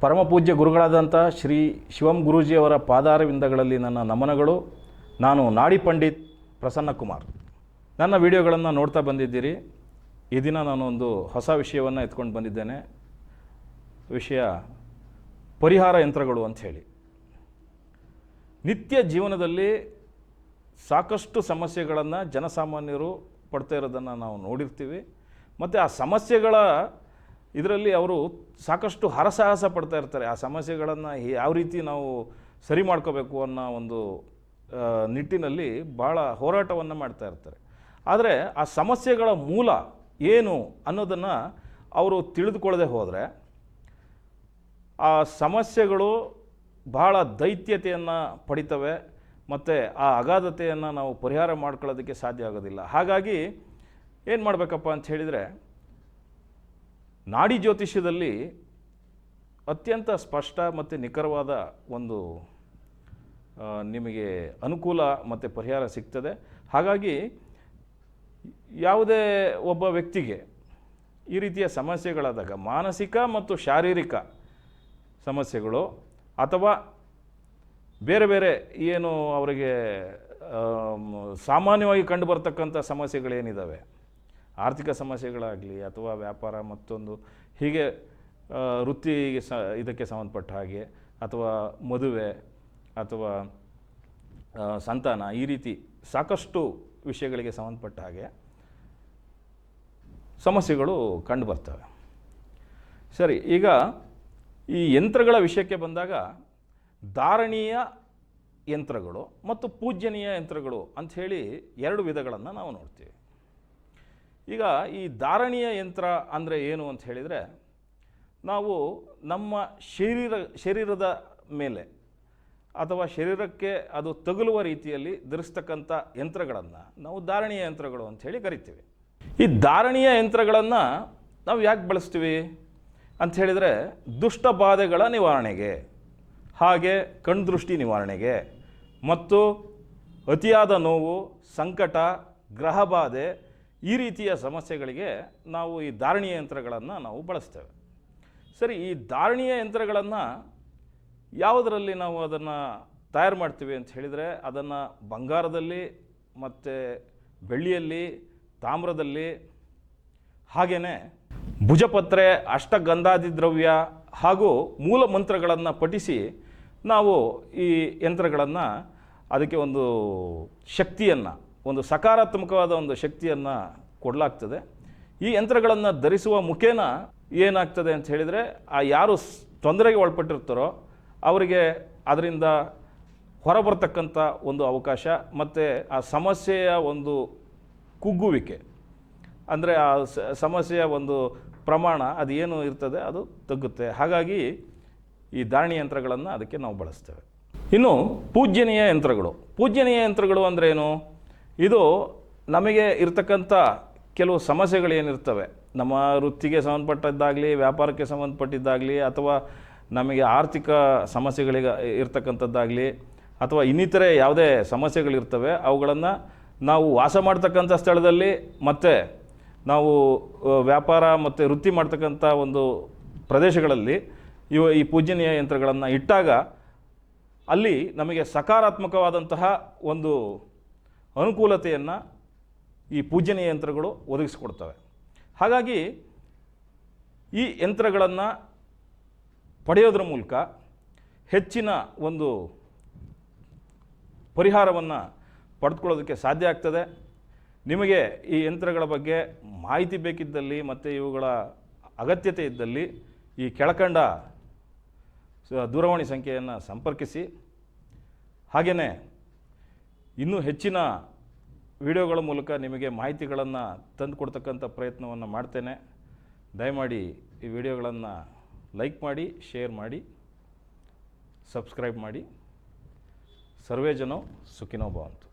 ಪರಮ ಪೂಜ್ಯ ಗುರುಗಳಾದಂಥ ಶ್ರೀ ಶಿವಂ ಗುರೂಜಿಯವರ ಪಾದಾರವಿಂದಗಳಲ್ಲಿ ನನ್ನ ನಮನಗಳು. ನಾನು ನಾಡಿ ಪಂಡಿತ್ ಪ್ರಸನ್ನ ಕುಮಾರ್ ನನ್ನ ವಿಡಿಯೋಗಳನ್ನು ನೋಡ್ತಾ ಬಂದಿದ್ದೀರಿ. ಈ ದಿನ ನಾನು ಒಂದು ಹೊಸ ವಿಷಯವನ್ನು ಎತ್ಕೊಂಡು ಬಂದಿದ್ದೇನೆ. ವಿಷಯ ಪರಿಹಾರ ಯಂತ್ರಗಳು ಅಂತ ಹೇಳಿ. ನಿತ್ಯ ಜೀವನದಲ್ಲಿ ಸಾಕಷ್ಟು ಸಮಸ್ಯೆಗಳನ್ನು ಜನಸಾಮಾನ್ಯರು ಪಡ್ತಾ ಇರೋದನ್ನು ನಾವು ನೋಡಿರ್ತೀವಿ. ಮತ್ತು ಆ ಸಮಸ್ಯೆಗಳ ಇದರಲ್ಲಿ ಅವರು ಸಾಕಷ್ಟು ಹರಸಾಹಸ ಪಡ್ತಾ ಇರ್ತಾರೆ. ಆ ಸಮಸ್ಯೆಗಳನ್ನು ಯಾವ ರೀತಿ ನಾವು ಸರಿ ಮಾಡ್ಕೋಬೇಕು ಅನ್ನೋ ಒಂದು ನಿಟ್ಟಿನಲ್ಲಿ ಭಾಳ ಹೋರಾಟವನ್ನು ಮಾಡ್ತಾ ಇರ್ತಾರೆ. ಆದರೆ ಆ ಸಮಸ್ಯೆಗಳ ಮೂಲ ಏನು ಅನ್ನೋದನ್ನು ಅವರು ತಿಳಿದುಕೊಳ್ಳದೆ ಹೋದರೆ ಆ ಸಮಸ್ಯೆಗಳು ಬಹಳ ದೈತ್ಯತೆಯನ್ನು ಪಡಿತವೆ ಮತ್ತು ಆ ಅಗಾಧತೆಯನ್ನು ನಾವು ಪರಿಹಾರ ಮಾಡ್ಕೊಳ್ಳೋದಕ್ಕೆ ಸಾಧ್ಯ ಆಗೋದಿಲ್ಲ. ಹಾಗಾಗಿ ಏನು ಮಾಡಬೇಕಪ್ಪ ಅಂತ ಹೇಳಿದರೆ ನಾಡಿ ಜ್ಯೋತಿಷ್ಯದಲ್ಲಿ ಅತ್ಯಂತ ಸ್ಪಷ್ಟ ಮತ್ತು ನಿಖರವಾದ ಒಂದು ನಿಮಗೆ ಅನುಕೂಲ ಮತ್ತು ಪರಿಹಾರ ಸಿಗ್ತದೆ. ಹಾಗಾಗಿ ಯಾವುದೇ ಒಬ್ಬ ವ್ಯಕ್ತಿಗೆ ಈ ರೀತಿಯ ಸಮಸ್ಯೆಗಳಾದಾಗ ಮಾನಸಿಕ ಮತ್ತು ಶಾರೀರಿಕ ಸಮಸ್ಯೆಗಳು ಅಥವಾ ಬೇರೆ ಬೇರೆ ಏನು ಅವರಿಗೆ ಸಾಮಾನ್ಯವಾಗಿ ಕಂಡುಬರ್ತಕ್ಕಂಥ ಸಮಸ್ಯೆಗಳೇನಿದ್ದಾವೆ ಆರ್ಥಿಕ ಸಮಸ್ಯೆಗಳಾಗಲಿ ಅಥವಾ ವ್ಯಾಪಾರ ಮತ್ತೊಂದು, ಹೀಗೆ ವೃತ್ತಿಗೆ ಸ, ಇದಕ್ಕೆ ಸಂಬಂಧಪಟ್ಟ ಹಾಗೆ, ಅಥವಾ ಮದುವೆ ಅಥವಾ ಸಂತಾನ, ಈ ರೀತಿ ಸಾಕಷ್ಟು ವಿಷಯಗಳಿಗೆ ಸಂಬಂಧಪಟ್ಟ ಹಾಗೆ ಸಮಸ್ಯೆಗಳು ಕಂಡುಬರ್ತವೆ ಸರಿ, ಈಗ ಈ ಯಂತ್ರಗಳ ವಿಷಯಕ್ಕೆ ಬಂದಾಗ ಧಾರಣೀಯ ಯಂತ್ರಗಳು ಮತ್ತು ಪೂಜ್ಯನೀಯ ಯಂತ್ರಗಳು ಅಂಥೇಳಿ ಎರಡು ವಿಧಗಳನ್ನು ನಾವು ನೋಡ್ತೀವಿ. ಈಗ ಈ ಧಾರಣೀಯ ಯಂತ್ರ ಅಂದರೆ ಏನು ಅಂತ ಹೇಳಿದರೆ ನಾವು ನಮ್ಮ ಶರೀರ, ಶರೀರದ ಮೇಲೆ ಅಥವಾ ಶರೀರಕ್ಕೆ ಅದು ತಗುಲುವ ರೀತಿಯಲ್ಲಿ ಧರಿಸ್ತಕ್ಕಂಥ ಯಂತ್ರಗಳನ್ನು ನಾವು ಧಾರಣೀಯ ಯಂತ್ರಗಳು ಅಂಥೇಳಿ ಕರಿತೀವಿ. ಈ ಧಾರಣೀಯ ಯಂತ್ರಗಳನ್ನು ನಾವು ಯಾಕೆ ಬಳಸ್ತೀವಿ ಅಂತ ಹೇಳಿದರೆ ದುಷ್ಟ ಬಾಧೆಗಳ ನಿವಾರಣೆಗೆ, ಹಾಗೆ ಕಣ್ದೃಷ್ಟಿ ನಿವಾರಣೆಗೆ ಮತ್ತು ಅತಿಯಾದ ನೋವು, ಸಂಕಟ, ಗ್ರಹ ಬಾಧೆ ಈ ರೀತಿಯ ಸಮಸ್ಯೆಗಳಿಗೆ ನಾವು ಈ ಧಾರಣೀಯ ಯಂತ್ರಗಳನ್ನು ನಾವು ಬಳಸ್ತೇವೆ. ಸರಿ, ಈ ಧಾರಣೀಯ ಯಂತ್ರಗಳನ್ನು ಯಾವುದರಲ್ಲಿ ನಾವು ಅದನ್ನು ತಯಾರು ಮಾಡ್ತೀವಿ ಅಂತ ಹೇಳಿದರೆ, ಅದನ್ನು ಬಂಗಾರದಲ್ಲಿ ಮತ್ತು ಬೆಳ್ಳಿಯಲ್ಲಿ, ತಾಮ್ರದಲ್ಲಿ ಹಾಗೆಯೇ ಭುಜಪತ್ರೆ ಅಷ್ಟಗಂಧಾದಿ ದ್ರವ್ಯ ಹಾಗೂ ಮೂಲ ಮಂತ್ರಗಳನ್ನು ಪಠಿಸಿ ನಾವು ಈ ಯಂತ್ರಗಳನ್ನು ಅದಕ್ಕೆ ಒಂದು ಶಕ್ತಿಯನ್ನು ಒಂದು ಸಕಾರಾತ್ಮಕವಾದ ಒಂದು ಶಕ್ತಿಯನ್ನು ಕೊಡಲಾಗ್ತದೆ. ಈ ಯಂತ್ರಗಳನ್ನು ಧರಿಸುವ ಮುಖೇನ ಏನಾಗ್ತದೆ ಅಂತ ಹೇಳಿದರೆ, ಆ ಯಾರು ತೊಂದರೆಗೆ ಒಳಪಟ್ಟಿರ್ತಾರೋ ಅವರಿಗೆ ಅದರಿಂದ ಹೊರಬರ್ತಕ್ಕಂಥ ಒಂದು ಅವಕಾಶ ಮತ್ತು ಆ ಸಮಸ್ಯೆಯ ಒಂದು ಕುಗ್ಗುವಿಕೆ. ಅಂದರೆ ಆ ಸಮಸ್ಯೆಯ ಒಂದು ಪ್ರಮಾಣ ಅದು ಏನು ಇರ್ತದೆ ಅದು ತಗ್ಗುತ್ತೆ. ಹಾಗಾಗಿ ಈ ಧಾರಣಿ ಯಂತ್ರಗಳನ್ನು ಅದಕ್ಕೆ ನಾವು ಬಳಸ್ತೇವೆ. ಇನ್ನು ಪೂಜ್ಯನೀಯ ಯಂತ್ರಗಳು. ಪೂಜ್ಯನೀಯ ಯಂತ್ರಗಳು ಅಂದರೆ ಏನು? ಇದು ನಮಗೆ ಇರ್ತಕ್ಕಂಥ ಕೆಲವು ಸಮಸ್ಯೆಗಳೇನಿರ್ತವೆ. ನಮ್ಮ ವೃತ್ತಿಗೆ ಸಂಬಂಧಪಟ್ಟದ್ದಾಗಲಿ, ವ್ಯಾಪಾರಕ್ಕೆ ಸಂಬಂಧಪಟ್ಟಿದ್ದಾಗಲಿ, ಅಥವಾ ನಮಗೆ ಆರ್ಥಿಕ ಸಮಸ್ಯೆಗಳಿಗೆ ಇರ್ತಕ್ಕಂಥದ್ದಾಗಲಿ, ಅಥವಾ ಇನ್ನಿತರೆ ಯಾವುದೇ ಸಮಸ್ಯೆಗಳಿರ್ತವೆ, ಅವುಗಳನ್ನು ನಾವು ವಾಸ ಮಾಡ್ತಕ್ಕಂಥ ಸ್ಥಳದಲ್ಲಿ ಮತ್ತು ನಾವು ವ್ಯಾಪಾರ ಮತ್ತು ವೃತ್ತಿ ಮಾಡ್ತಕ್ಕಂಥ ಒಂದು ಪ್ರದೇಶಗಳಲ್ಲಿ ಇವ, ಈ ಪೂಜನೀಯ ಯಂತ್ರಗಳನ್ನು ಇಟ್ಟಾಗ ಅಲ್ಲಿ ನಮಗೆ ಸಕಾರಾತ್ಮಕವಾದಂತಹ ಒಂದು ಅನುಕೂಲತೆಯನ್ನು ಈ ಪೂಜನೀಯ ಯಂತ್ರಗಳು ಒದಗಿಸಿಕೊಡ್ತವೆ. ಹಾಗಾಗಿ ಈ ಯಂತ್ರಗಳನ್ನು ಪಡೆಯೋದ್ರ ಮೂಲಕ ಹೆಚ್ಚಿನ ಒಂದು ಪರಿಹಾರವನ್ನು ಪಡೆದುಕೊಳ್ಳೋದಕ್ಕೆ ಸಾಧ್ಯ ಆಗ್ತದೆ. ನಿಮಗೆ ಈ ಯಂತ್ರಗಳ ಬಗ್ಗೆ ಮಾಹಿತಿ ಬೇಕಿದ್ದಲ್ಲಿ ಮತ್ತು ಇವುಗಳ ಅಗತ್ಯತೆ ಇದ್ದಲ್ಲಿ ಈ ಕೆಳಕಂಡ ದೂರವಾಣಿ ಸಂಖ್ಯೆಯನ್ನು ಸಂಪರ್ಕಿಸಿ. ಹಾಗೆಯೇ ಇನ್ನೂ ಹೆಚ್ಚಿನ ವಿಡಿಯೋಗಳ ಮೂಲಕ ನಿಮಗೆ ಮಾಹಿತಿಗಳನ್ನು ತಂದು ಕೊಡ್ತಕ್ಕಂಥ ಪ್ರಯತ್ನವನ್ನು ಮಾಡ್ತೇನೆ. ದಯಮಾಡಿ ಈ ವಿಡಿಯೋಗಳನ್ನು ಲೈಕ್ ಮಾಡಿ, ಶೇರ್ ಮಾಡಿ, ಸಬ್ಸ್ಕ್ರೈಬ್ ಮಾಡಿ. ಸರ್ವೇ ಜನೋ ಸುಖಿನೋ ಭವಂತು.